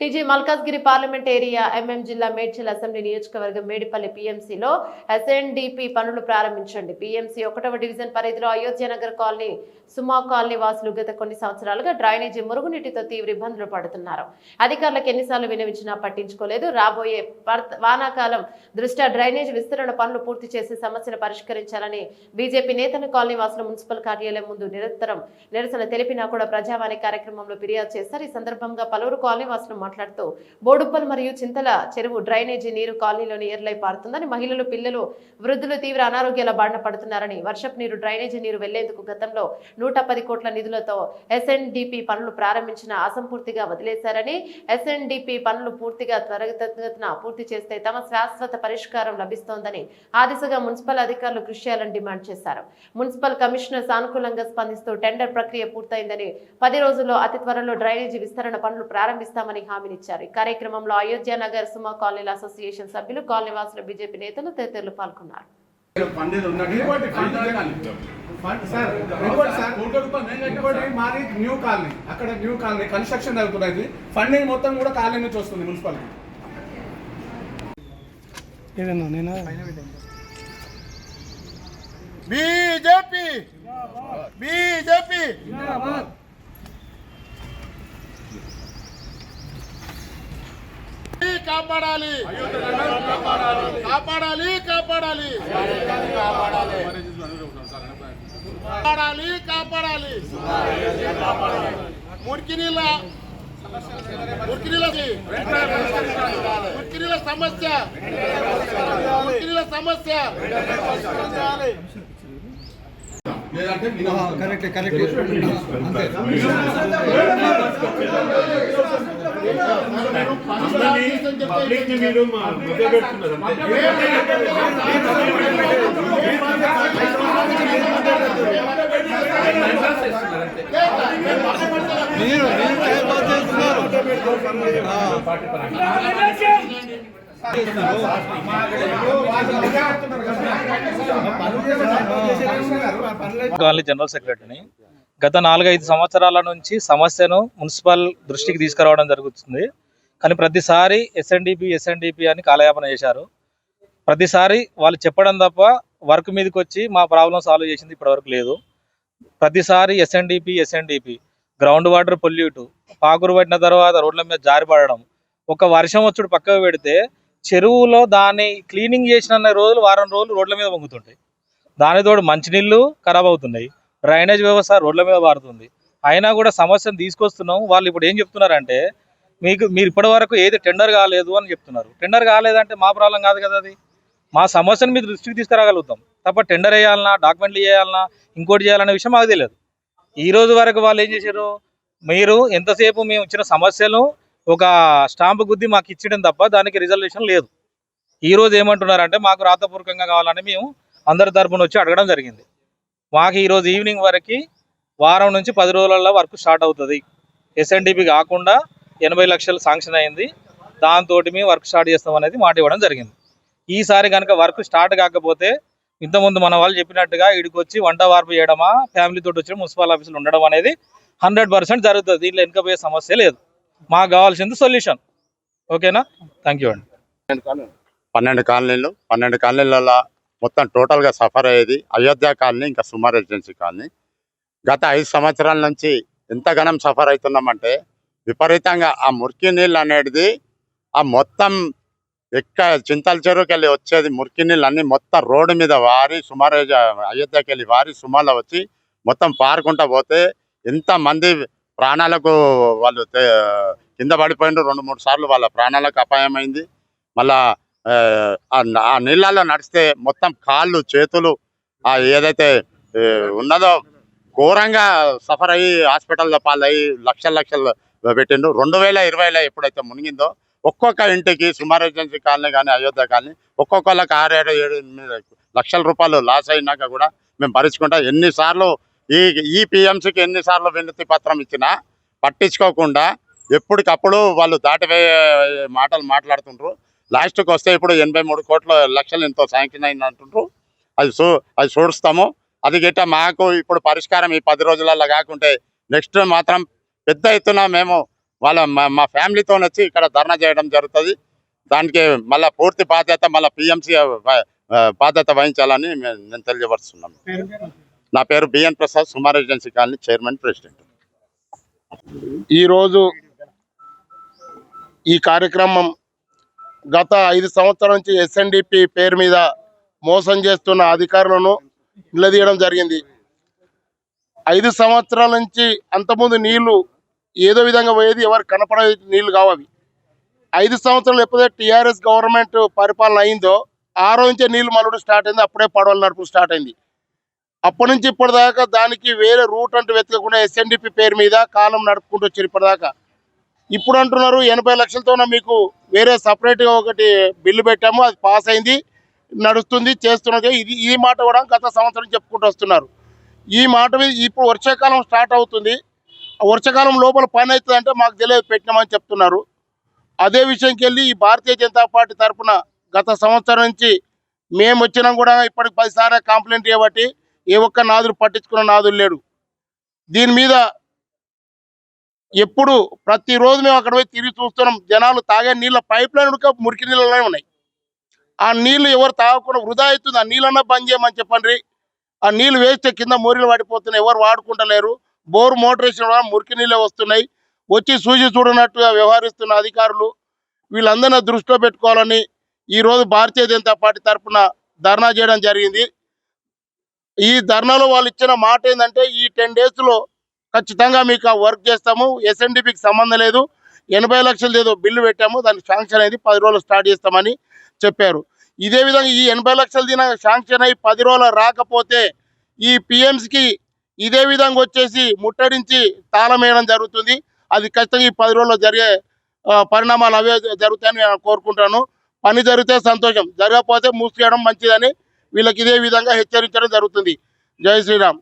TG Malkajgiri parliament area MM జిల్లా Medchal assembly నియోజకవర్గం Medipalli పీఎంసీలో SNDP పనులు ప్రారంభించండి. పీఎంసీ ఒకటవ డివిజన్ పరిధిలో అయోధ్య నగర్ కాలనీ సుమా కాలనీ వాసులు గత కొన్ని సంవత్సరాలుగా డ్రైనేజీ మురుగునీటితో తీవ్ర ఇబ్బందులు పడుతున్నారు. అధికారులకు ఎన్నిసార్లు వినవించినా పట్టించుకోలేదు. రాబోయే వానాకాలం దృష్ట్యా డ్రైనేజ్ విస్తరణ పనులు పూర్తి చేసి సమస్యను పరిష్కరించాలని బీజేపీ నేతల కాలనీ వాసులు మున్సిపల్ కార్యాలయం ముందు నిరంతరం నిరసన తెలిపినా కూడా ప్రజావాణి కార్యక్రమంలో ఫిర్యాదు చేశారు ఈ సందర్భంగా పలువురు కాలనీ వాసులు మాట్లాడుతూ బోడుప్పల్ మరియు చింతల చెరువు డ్రైనేజీ నీరు కాలనీలోని ఏర్లై పారుతుందని మహిళలు పిల్లలు వృద్ధులు తీవ్ర అనారోగ్యాల బారిన పడుతున్నారని వర్షపు నీరు డ్రైనేజీ నీరు వెళ్ళేందుకు గతంలో నూట పది కోట్ల నిధులతో ఎస్ఎన్డిపి పనులు ప్రారంభించిన అసంపూర్తిగా వదిలేశారని ఎస్ఎన్డిపి పనులు పూర్తిగా త్వరగతిన పూర్తి చేస్తే తమ శాశ్వత పరిష్కారం లభిస్తోందని ఆ దిశగా మున్సిపల్ అధికారులు కృషి చేయాలని డిమాండ్ చేశారు. మున్సిపల్ కమిషనర్ సానుకూలంగా స్పందిస్తూ టెండర్ ప్రక్రియ పూర్తయిందని పది రోజుల్లో అతి త్వరలో డ్రైనేజీ విస్తరణ పనులు ప్రారంభిస్తామని హామీ హామీనిచ్చారు. ఈ కార్యక్రమంలో అయోధ్య నగర్ సుమా కాలనీల అసోసియేషన్ సభ్యులు కాలనీవాసుల బీజేపీ నేతలు తదితరులు పాల్గొన్నారు. మాది న్యూ కాలనీ. అక్కడ న్యూ కాలనీ కన్స్ట్రక్షన్ జరుగుతున్నది. ఫండింగ్ మొత్తం కూడా కాలనీ నుంచి వస్తుంది మున్సిపాలిటీ. బీజేపీ! బీజేపీ! కాపాడాలి. కాపాడాలి కాపాడాలి. కాపాడాలి కాపాడాలి. మురికి నీళ్ళ మురికి నీళ్ళకి మురికి నీళ్ళ సమస్య. మురికి నీళ్ళ సమస్య. లేదంటే కరెక్ట్ కరెక్ట్. అంతే. పబ్లిక్ మీరు మీరు టైం చేస్తున్నారు జనరల్ సెక్రటరీని గత నాలుగైదు సంవత్సరాల నుంచి సమస్యను మున్సిపల్ దృష్టికి తీసుకురావడం జరుగుతుంది. కానీ ప్రతిసారి ఎస్ఎన్డిపి ఎస్ఎన్డిపి అని కాలయాపన చేశారు. ప్రతిసారి వాళ్ళు చెప్పడం తప్ప వర్క్ మీదకి వచ్చి మా ప్రాబ్లం సాల్వ్ చేసింది ఇప్పటివరకు లేదు. ప్రతిసారి SNDP SNDP ground water pollute పాకురు పట్టిన తర్వాత రోడ్ల మీద జారిపడడం ఒక వర్షం వచ్చుడు పక్కకు పెడితే చెరువులో దాన్ని క్లీనింగ్ చేసిన రోజులు వారం రోజులు రోడ్ల మీద పొంగుతుంటాయి దానితోడు మంచినీళ్ళు ఖరాబ్ అవుతున్నాయి. డ్రైనేజ్ వ్యవస్థ రోడ్ల మీద పారుతుంది అయినా కూడా సమస్యను తీసుకొస్తున్నాం వాళ్ళు ఇప్పుడు ఏం చెప్తున్నారంటే మీకు మీరు ఇప్పటి వరకు ఏది టెండర్ కాలేదు అని చెప్తున్నారు. టెండర్ కాలేదంటే మా ప్రాబ్లం కాదు కదా అది. మా సమస్యను మీ దృష్టికి తీసుకురాగలుగుతాం. తప్ప టెండర్ వేయాలన్నా డాక్యుమెంట్లు చేయాలన్నా ఇంకోటి చేయాలనే విషయం మాకు తెలియదు. ఈ రోజు వరకు వాళ్ళు ఏం చేశారు? మీరు ఎంతసేపు మేము ఇచ్చిన సమస్యలు ఒక స్టాంపు గుద్ది మాకు ఇచ్చడం తప్ప దానికి రిజల్యూషన్ లేదు. ఈ రోజు ఏమంటున్నారంటే మాకు రాతపూర్వకంగా కావాలని మేము అందరి తరపున వచ్చి అడగడం జరిగింది. మాకు ఈరోజు ఈవినింగ్ వరకు వారం నుంచి పది రోజులలో వర్క్ స్టార్ట్ అవుతుంది. ఎస్ఎన్డిపి కాకుండా ఎనభై లక్షలు శాంక్షన్ అయింది. దాంతో మేము వర్క్ స్టార్ట్ చేస్తాం అనేది మాట ఇవ్వడం జరిగింది. ఈసారి కనుక వర్క్ స్టార్ట్ కాకపోతే ఇంతకుముందు మన వాళ్ళు చెప్పినట్టుగా ఇడికి వచ్చి వంట వార్పు చేయడమా ఫ్యామిలీ తోటి వచ్చి మున్సిపల్ ఆఫీసులు ఉండడం అనేది హండ్రెడ్ పర్సెంట్ జరుగుతుంది. దీంట్లో వెనుకపోయే సమస్య లేదు. మాకు కావాల్సింది సొల్యూషన్. ఓకేనా? థ్యాంక్ యూ అండి. పన్నెండు కాలనీలు. పన్నెండు కాలనీలలో మొత్తం టోటల్గా సఫర్ అయ్యేది అయోధ్య కాలనీ ఇంకా సుమా రెసిడెన్సీ కాలనీ. గత ఐదు సంవత్సరాల నుంచి ఎంతగానం సఫర్ అవుతున్నామంటే విపరీతంగా ఆ మురికి నీళ్ళు అనేది ఆ మొత్తం ఎక్క చింతల చెరువుకి వెళ్ళి వచ్చేది మురికి నీళ్ళు మొత్తం రోడ్డు మీద వారి సుమారు అయోధ్యకి వెళ్ళి వారి సుమాలో వచ్చి మొత్తం పారుకుంటా పోతే ఎంతమంది ప్రాణాలకు వాళ్ళు కింద పడిపోయిండ్రు. రెండు మూడు సార్లు వాళ్ళ ప్రాణాలకు అపాయమైంది. మళ్ళా ఆ, ఆ నీళ్ళల్లో నడిస్తే మొత్తం కాళ్ళు చేతులు ఆ ఏదైతే ఉన్నదో ఘోరంగా సఫర్ అయ్యి హాస్పిటల్లో పాలయ్యి లక్షల లక్షలు పెట్టిండు. రెండు వేల ఇరవైలో ఎప్పుడైతే మునిగిందో ఒక్కొక్క ఇంటికి సుమారు ఏజెన్సీ కాలనీ కానీ అయోధ్య కాలనీ ఒక్కొక్కళ్ళకి ఆరు ఏడు ఏడు లక్షల రూపాయలు లాస్ అయినాక కూడా మేము భరించుకుంటాం ఎన్నిసార్లు ఈ ఈ పిఎంసీకి ఎన్నిసార్లు వినతి పత్రం ఇచ్చినా పట్టించుకోకుండా ఎప్పటికప్పుడు వాళ్ళు దాటిపోయే మాటలు మాట్లాడుతుండ్రు. లాస్ట్కి వస్తే ఇప్పుడు ఎనభై మూడు కోట్ల లక్షలు ఎంతో శాంక్షన్ అయింది అంటుండ్రు. అది చూ అది చూడుస్తాము అది గిట్ట మాకు ఇప్పుడు పరిష్కారం ఈ పది రోజులలో కాకుంటే నెక్స్ట్ మాత్రం పెద్ద ఎత్తున మేము వాళ్ళ మా- మా ఫ్యామిలీతో వచ్చి ఇక్కడ ధర్నా చేయడం జరుగుతుంది. దానికి మళ్ళీ పూర్తి బాధ్యత మళ్ళీ పిఎంసి బాధ్యత వహించాలని నేను తెలియపరుస్తున్నాను నా పేరు BN Prasad Sumar agency colony chairman president. ఈరోజు ఈ కార్యక్రమం గత ఐదు సంవత్సరాల నుంచి ఎస్ఎన్డిపి పేరు మీద మోసం చేస్తున్న అధికారులను నిలదీయడం జరిగింది. ఐదు సంవత్సరాల నుంచి అంతకుముందు నీళ్ళు ఏదో విధంగా పోయేది ఎవరు కనపడే నీళ్ళు కావవి ఐదు సంవత్సరాలు ఎప్పుడైతే టీఆర్ఎస్ గవర్నమెంట్ పరిపాలన అయిందో ఆ రోజు నుంచే నీళ్ళు మలుడు స్టార్ట్ అయింది. అప్పుడే పడవలు నడుపు స్టార్ట్ అయింది. అప్పటి నుంచి ఇప్పటిదాకా దానికి వేరే రూట్ అంటూ వెతకకుండా ఎస్ఎన్డిపి పేరు మీద కాలం నడుపుకుంటూ వచ్చారు ఇప్పటిదాకా. ఇప్పుడు అంటున్నారు ఎనభై లక్షలతోన మీకు వేరే సపరేట్గా ఒకటి బిల్లు పెట్టాము అది పాస్ అయింది నడుస్తుంది చేస్తున్నది ఇది ఈ మాట కూడా గత సంవత్సరం చెప్పుకుంటూ వస్తున్నారు. ఈ మాట మీద ఇప్పుడు వర్షాకాలం స్టార్ట్ అవుతుంది. ఆ వర్షాకాలం లోపల పని అవుతుంది అంటే మాకు తెలియదు పెట్టినామని చెప్తున్నారు. అదే విషయంకి వెళ్ళి ఈ భారతీయ జనతా పార్టీ తరఫున గత సంవత్సరం నుంచి మేము వచ్చినా కూడా ఇప్పటికి పదిసార్లు కంప్లైంట్ చేయబట్టి ఏ ఒక్క నాదులు పట్టించుకున్న నాదులు లేడు. దీని మీద ఎప్పుడు ప్రతిరోజు మేము అక్కడ పోయి తిరిగి చూస్తున్నాం. జనాలు తాగే నీళ్ళ పైప్ లైన్ ఉడక మురికి నీళ్ళలోనే ఉన్నాయి. ఆ నీళ్ళు ఎవరు తాగకుండా వృధా అవుతుంది. ఆ నీళ్ళన్నా బంద్ చేయమని చెప్పండి. ఆ నీళ్ళు వేస్తే కింద మురిలు పడిపోతున్నాయి ఎవరు వాడుకుంటలేరు. బోరు మోటార్ వేసిన మురికి నీళ్ళే వస్తున్నాయి. వచ్చి సూచి చూడనట్టుగా వ్యవహరిస్తున్న అధికారులు వీళ్ళందరినీ దృష్టిలో పెట్టుకోవాలని ఈ రోజు భారతీయ జనతా పార్టీ తరఫున ధర్నా చేయడం జరిగింది. ఈ ధర్నాలో వాళ్ళు ఇచ్చిన మాట ఏంటంటే ఈ టెన్ డేస్లో ఖచ్చితంగా మీకు ఆ వర్క్ చేస్తాము. ఎస్ఎన్డిపికి సంబంధం లేదు. ఎనభై లక్షలు ఏదో బిల్లు పెట్టాము. దానికి శాంక్షన్ అయింది. పది రోజులు స్టార్ట్ చేస్తామని చెప్పారు. ఇదే విధంగా ఈ ఎనభై లక్షలు దిన శాంక్షన్ అయ్యి పది రోజులు రాకపోతే ఈ పిఎంస్కి ఇదే విధంగా వచ్చేసి ముట్టడించి తాళం వేయడం జరుగుతుంది. అది ఖచ్చితంగా ఈ పది రోజుల్లో జరిగే పరిణామాలు అవే జరుగుతాయని నేను కోరుకుంటాను. పని జరిగితే సంతోషం. జరగకపోతే మూసివేయడం మంచిదని వీళ్ళకి ఇదే విధంగా హెచ్చరించడం జరుగుతుంది. జై శ్రీరామ్.